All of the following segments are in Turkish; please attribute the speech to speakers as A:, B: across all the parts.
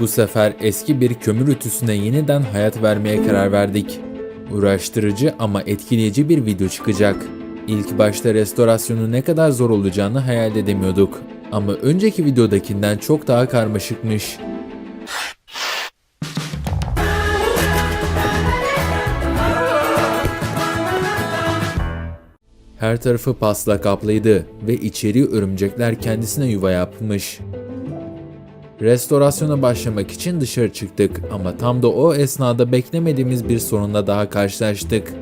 A: Bu sefer eski bir kömür ütüsüne yeniden hayat vermeye karar verdik. Uğraştırıcı ama etkileyici bir video çıkacak. İlk başta restorasyonu ne kadar zor olacağını hayal edemiyorduk. Ama önceki videodakinden çok daha karmaşıkmış. Her tarafı pasla kaplıydı ve içeri örümcekler kendisine yuva yapmış. Restorasyona başlamak için dışarı çıktık ama tam da o esnada beklemediğimiz bir sorunla daha karşılaştık.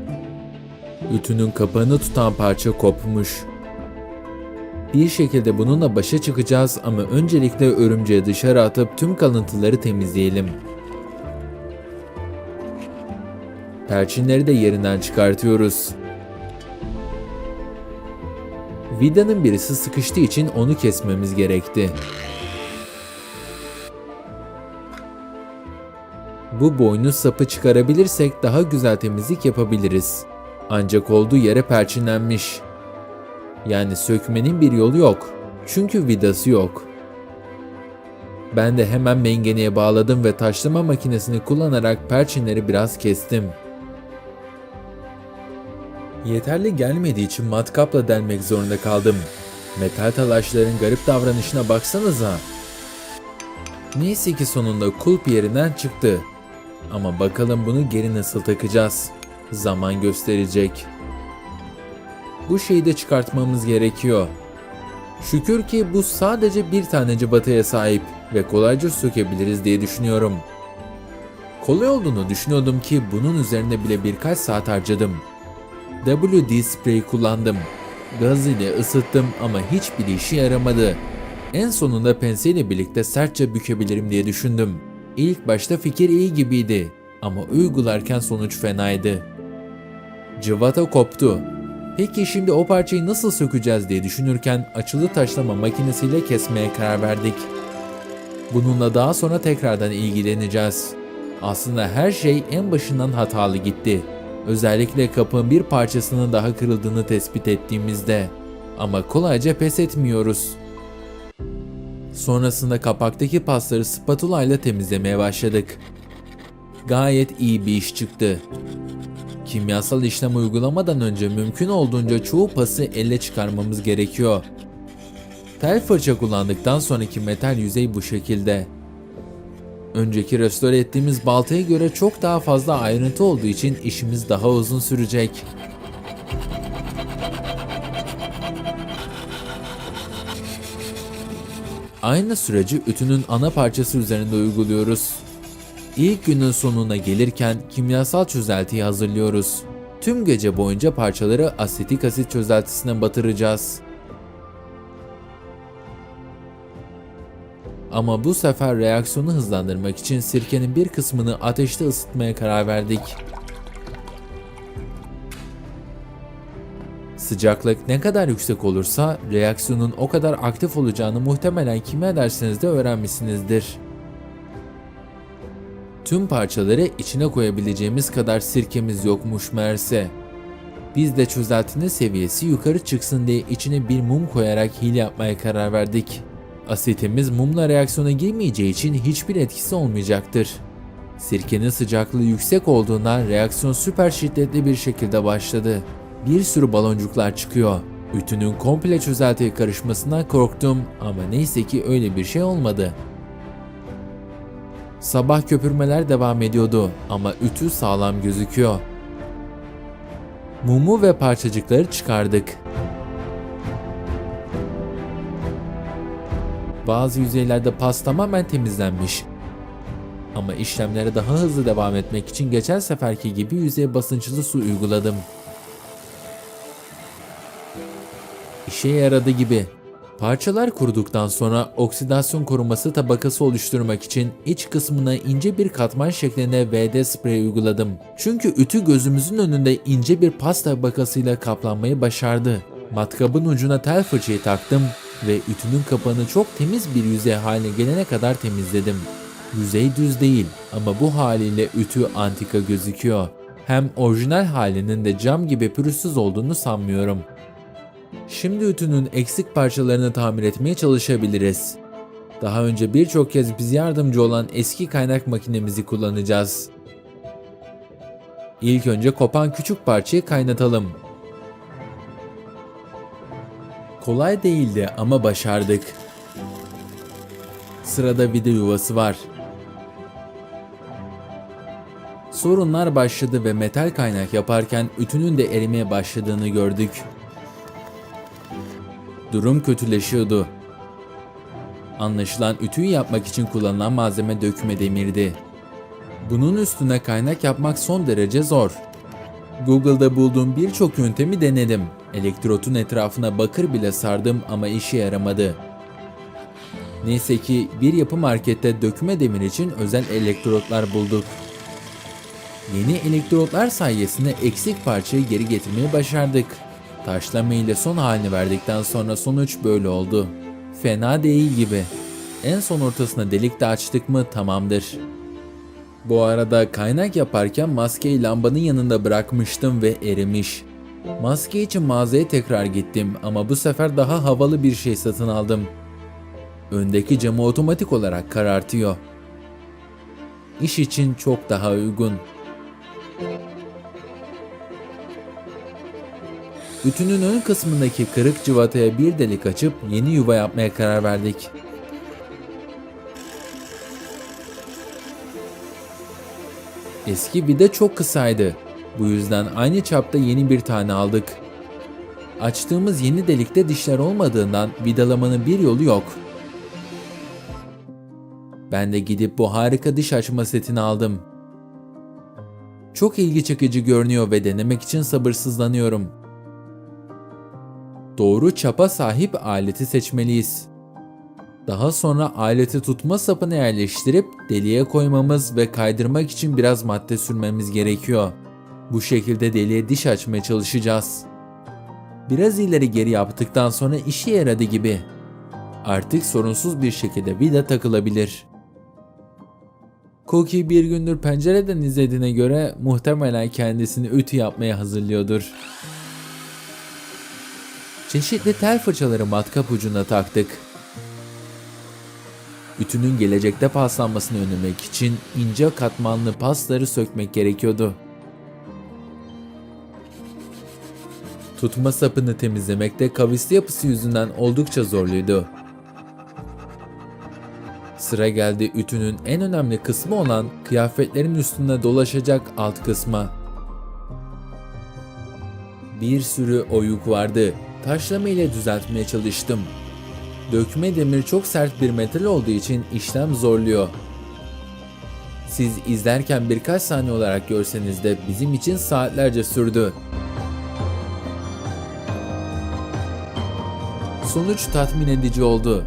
A: Ütünün kapağını tutan parça kopmuş. Bir şekilde bununla başa çıkacağız ama öncelikle örümceği dışarı atıp tüm kalıntıları temizleyelim. Perçinleri de yerinden çıkartıyoruz. Vidanın birisi sıkıştığı için onu kesmemiz gerekti. Bu boynuz sapı çıkarabilirsek daha güzel temizlik yapabiliriz. Ancak olduğu yere perçinlenmiş. Yani sökmenin bir yolu yok. Çünkü vidası yok. Ben de hemen mengeneye bağladım ve taşlama makinesini kullanarak perçinleri biraz kestim. Yeterli gelmediği için matkapla delmek zorunda kaldım. Metal talaşların garip davranışına baksanıza. Neyse ki sonunda kulp yerinden çıktı. Ama bakalım bunu geri nasıl takacağız? Zaman gösterecek. Bu şeyi de çıkartmamız gerekiyor. Şükür ki bu sadece bir tane cıbataya sahip ve kolayca sökebiliriz diye düşünüyorum. Kolay olduğunu düşünüyordum ki bunun üzerine bile birkaç saat harcadım. WD sprey kullandım. Gaz ile ısıttım ama hiçbir işe yaramadı. En sonunda penseyle birlikte sertçe bükebilirim diye düşündüm. İlk başta fikir iyi gibiydi ama uygularken sonuç fenaydı. Cıvata koptu. Peki şimdi o parçayı nasıl sökeceğiz diye düşünürken açılı taşlama makinesiyle kesmeye karar verdik. Bununla daha sonra tekrardan ilgileneceğiz. Aslında her şey en başından hatalı gitti. Özellikle kapının bir parçasının daha kırıldığını tespit ettiğimizde. Ama kolayca pes etmiyoruz. Sonrasında kapaktaki pasları spatula ile temizlemeye başladık. Gayet iyi bir iş çıktı. Kimyasal işlem uygulamadan önce mümkün olduğunca çoğu pası elle çıkarmamız gerekiyor. Tel fırça kullandıktan sonraki metal yüzey bu şekilde. Önceki restore ettiğimiz baltaya göre çok daha fazla ayrıntı olduğu için işimiz daha uzun sürecek. Aynı süreci ütünün ana parçası üzerinde uyguluyoruz. İlk günün sonuna gelirken kimyasal çözeltiyi hazırlıyoruz. Tüm gece boyunca parçaları asetik asit çözeltisine batıracağız. Ama bu sefer reaksiyonu hızlandırmak için sirkenin bir kısmını ateşte ısıtmaya karar verdik. Sıcaklık ne kadar yüksek olursa reaksiyonun o kadar aktif olacağını muhtemelen kime derseniz de öğrenmişsinizdir. Tüm parçaları içine koyabileceğimiz kadar sirkemiz yokmuş meğerse. Biz de çözeltinin seviyesi yukarı çıksın diye içine bir mum koyarak hile yapmaya karar verdik. Asitimiz mumla reaksiyona girmeyeceği için hiçbir etkisi olmayacaktır. Sirkenin sıcaklığı yüksek olduğundan reaksiyon süper şiddetli bir şekilde başladı. Bir sürü baloncuklar çıkıyor. Ütünün komple çözeltiye karışmasından korktum ama neyse ki öyle bir şey olmadı. Sabah köpürmeler devam ediyordu ama ütü sağlam gözüküyor. Mumu ve parçacıkları çıkardık. Bazı yüzeylerde pas tamamen temizlenmiş. Ama işlemlere daha hızlı devam etmek için geçen seferki gibi yüzeye basınçlı su uyguladım. İşe yaradı gibi. Parçalar kuruduktan sonra oksidasyon koruması tabakası oluşturmak için iç kısmına ince bir katman şeklinde VD sprey uyguladım. Çünkü ütü gözümüzün önünde ince bir pas tabakasıyla kaplanmayı başardı. Matkabın ucuna tel fırçayı taktım ve ütünün kapağını çok temiz bir yüzey haline gelene kadar temizledim. Yüzey düz değil ama bu haliyle ütü antika gözüküyor. Hem orijinal halinin de cam gibi pürüzsüz olduğunu sanmıyorum. Şimdi ütünün eksik parçalarını tamir etmeye çalışabiliriz. Daha önce birçok kez bize yardımcı olan eski kaynak makinemizi kullanacağız. İlk önce kopan küçük parçayı kaynatalım. Kolay değildi ama başardık. Sırada vida yuvası var. Sorunlar başladı ve metal kaynak yaparken ütünün de erimeye başladığını gördük. Durum kötüleşiyordu. Anlaşılan ütüyü yapmak için kullanılan malzeme dökme demirdi. Bunun üstüne kaynak yapmak son derece zor. Google'da bulduğum birçok yöntemi denedim. Elektrotun etrafına bakır bile sardım ama işe yaramadı. Neyse ki bir yapı markette dökme demir için özel elektrotlar bulduk. Yeni elektrotlar sayesinde eksik parçayı geri getirmeyi başardık. Taşlama ile son halini verdikten sonra sonuç böyle oldu. Fena değil gibi. En son ortasına delik de açtık mı tamamdır. Bu arada kaynak yaparken maskeyi lambanın yanında bırakmıştım ve erimiş. Maske için mağazaya tekrar gittim ama bu sefer daha havalı bir şey satın aldım. Öndeki camı otomatik olarak karartıyor. İş için çok daha uygun. Ütünün ön kısmındaki kırık cıvataya bir delik açıp yeni yuva yapmaya karar verdik. Eski vida çok kısaydı. Bu yüzden aynı çapta yeni bir tane aldık. Açtığımız yeni delikte dişler olmadığından vidalamanın bir yolu yok. Ben de gidip bu harika diş açma setini aldım. Çok ilgi çekici görünüyor ve denemek için sabırsızlanıyorum. Doğru çapa sahip aleti seçmeliyiz. Daha sonra aleti tutma sapını yerleştirip deliğe koymamız ve kaydırmak için biraz madde sürmemiz gerekiyor. Bu şekilde deliğe diş açmaya çalışacağız. Biraz ileri geri yaptıktan sonra işe yaradı gibi. Artık sorunsuz bir şekilde vida takılabilir. Cookie bir gündür pencereden izlediğine göre muhtemelen kendisini ütü yapmaya hazırlıyordur. Çeşitli tel fırçaları matkap ucuna taktık. Ütünün gelecekte paslanmasını önlemek için ince katmanlı pasları sökmek gerekiyordu. Tutma sapını temizlemekte kavisli yapısı yüzünden oldukça zorluydu. Sıra geldi ütünün en önemli kısmı olan kıyafetlerin üstünde dolaşacak alt kısma. Bir sürü oyuk vardı. Taşlama ile düzeltmeye çalıştım. Dökme demir çok sert bir metal olduğu için işlem zorluyor. Siz izlerken birkaç saniye olarak görseniz de bizim için saatlerce sürdü. Sonuç tatmin edici oldu.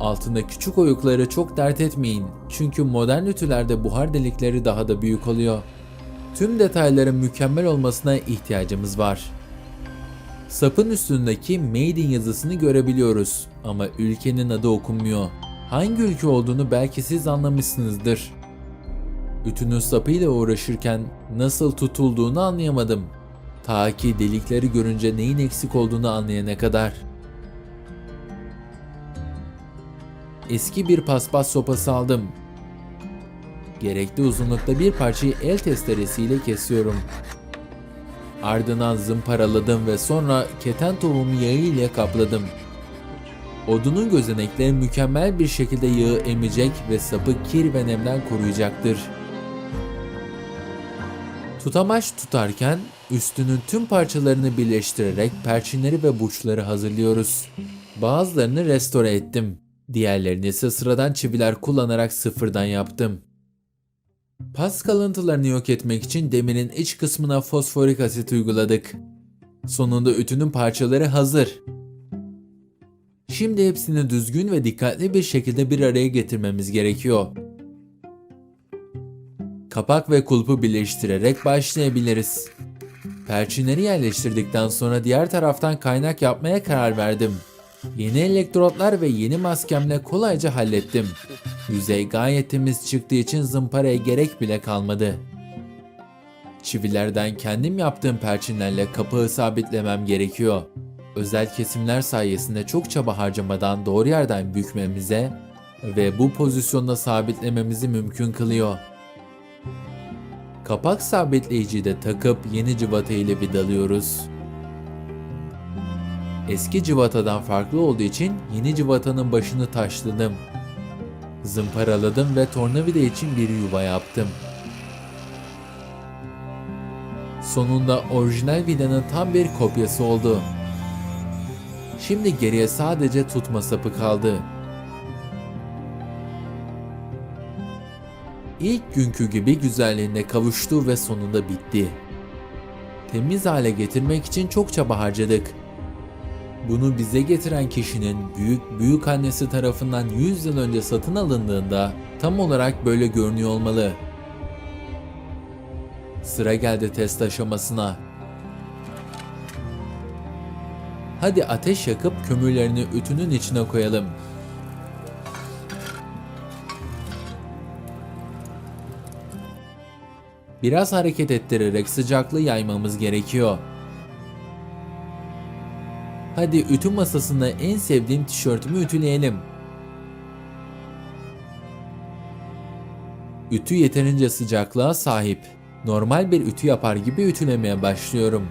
A: Altında küçük oyukları çok dert etmeyin çünkü modern ütülerde buhar delikleri daha da büyük oluyor. Tüm detayların mükemmel olmasına ihtiyacımız var. Sapın üstündeki Made in yazısını görebiliyoruz ama ülkenin adı okunmuyor. Hangi ülke olduğunu belki siz anlamışsınızdır. Ütünün sapıyla uğraşırken nasıl tutulduğunu anlayamadım. Ta ki delikleri görünce neyin eksik olduğunu anlayana kadar. Eski bir paspas sopası aldım. Gerekli uzunlukta bir parçayı el testeresiyle kesiyorum. Ardından zımparaladım ve sonra keten tohumu yağı ile kapladım. Odunun gözenekleri mükemmel bir şekilde yağı emecek ve sapı kir ve nemden koruyacaktır. Tutamaç tutarken üstünün tüm parçalarını birleştirerek perçinleri ve burçları hazırlıyoruz. Bazılarını restore ettim. Diğerlerini ise sıradan çiviler kullanarak sıfırdan yaptım. Pas kalıntılarını yok etmek için demirin iç kısmına fosforik asit uyguladık. Sonunda ütünün parçaları hazır. Şimdi hepsini düzgün ve dikkatli bir şekilde bir araya getirmemiz gerekiyor. Kapak ve kulpu birleştirerek başlayabiliriz. Perçinleri yerleştirdikten sonra diğer taraftan kaynak yapmaya karar verdim. Yeni elektrotlar ve yeni maskemle kolayca hallettim. Yüzey gayet temiz çıktığı için zımparaya gerek bile kalmadı. Çivilerden kendim yaptığım perçinlerle kapağı sabitlemem gerekiyor. Özel kesimler sayesinde çok çaba harcamadan doğru yerden bükmemize ve bu pozisyonda sabitlememizi mümkün kılıyor. Kapak sabitleyiciyi de takıp yeni cıvata ile vidalıyoruz. Eski cıvatadan farklı olduğu için yeni cıvatanın başını taşladım. Zımparaladım ve tornavida için bir yuva yaptım. Sonunda orijinal vidanın tam bir kopyası oldu. Şimdi geriye sadece tutma sapı kaldı. İlk günkü gibi güzelliğine kavuştu ve sonunda bitti. Temiz hale getirmek için çok çaba harcadık. Bunu bize getiren kişinin büyük büyük annesi tarafından 100 yıl önce satın alındığında tam olarak böyle görünüyor olmalı. Sıra geldi test aşamasına. Hadi ateş yakıp kömürlerini ütünün içine koyalım. Biraz hareket ettirerek sıcaklığı yaymamız gerekiyor. Hadi ütü masasında en sevdiğim tişörtümü ütüleyelim. Ütü yeterince sıcaklığa sahip. Normal bir ütü yapar gibi ütülemeye başlıyorum.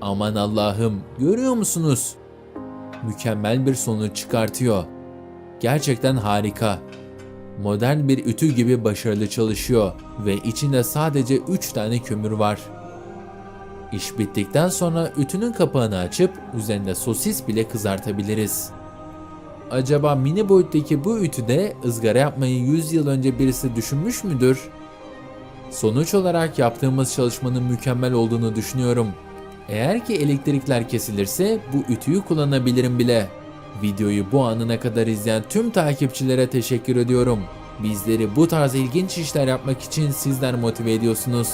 A: Aman Allah'ım, görüyor musunuz? Mükemmel bir sonuç çıkartıyor. Gerçekten harika. Modern bir ütü gibi başarılı çalışıyor ve içinde sadece 3 tane kömür var. İş bittikten sonra ütünün kapağını açıp üzerinde sosis bile kızartabiliriz. Acaba mini boyuttaki bu ütüde ızgara yapmayı 100 yıl önce birisi düşünmüş müdür? Sonuç olarak yaptığımız çalışmanın mükemmel olduğunu düşünüyorum. Eğer ki elektrikler kesilirse bu ütüyü kullanabilirim bile. Videoyu bu anına kadar izleyen tüm takipçilere teşekkür ediyorum. Bizleri bu tarz ilginç işler yapmak için sizler motive ediyorsunuz.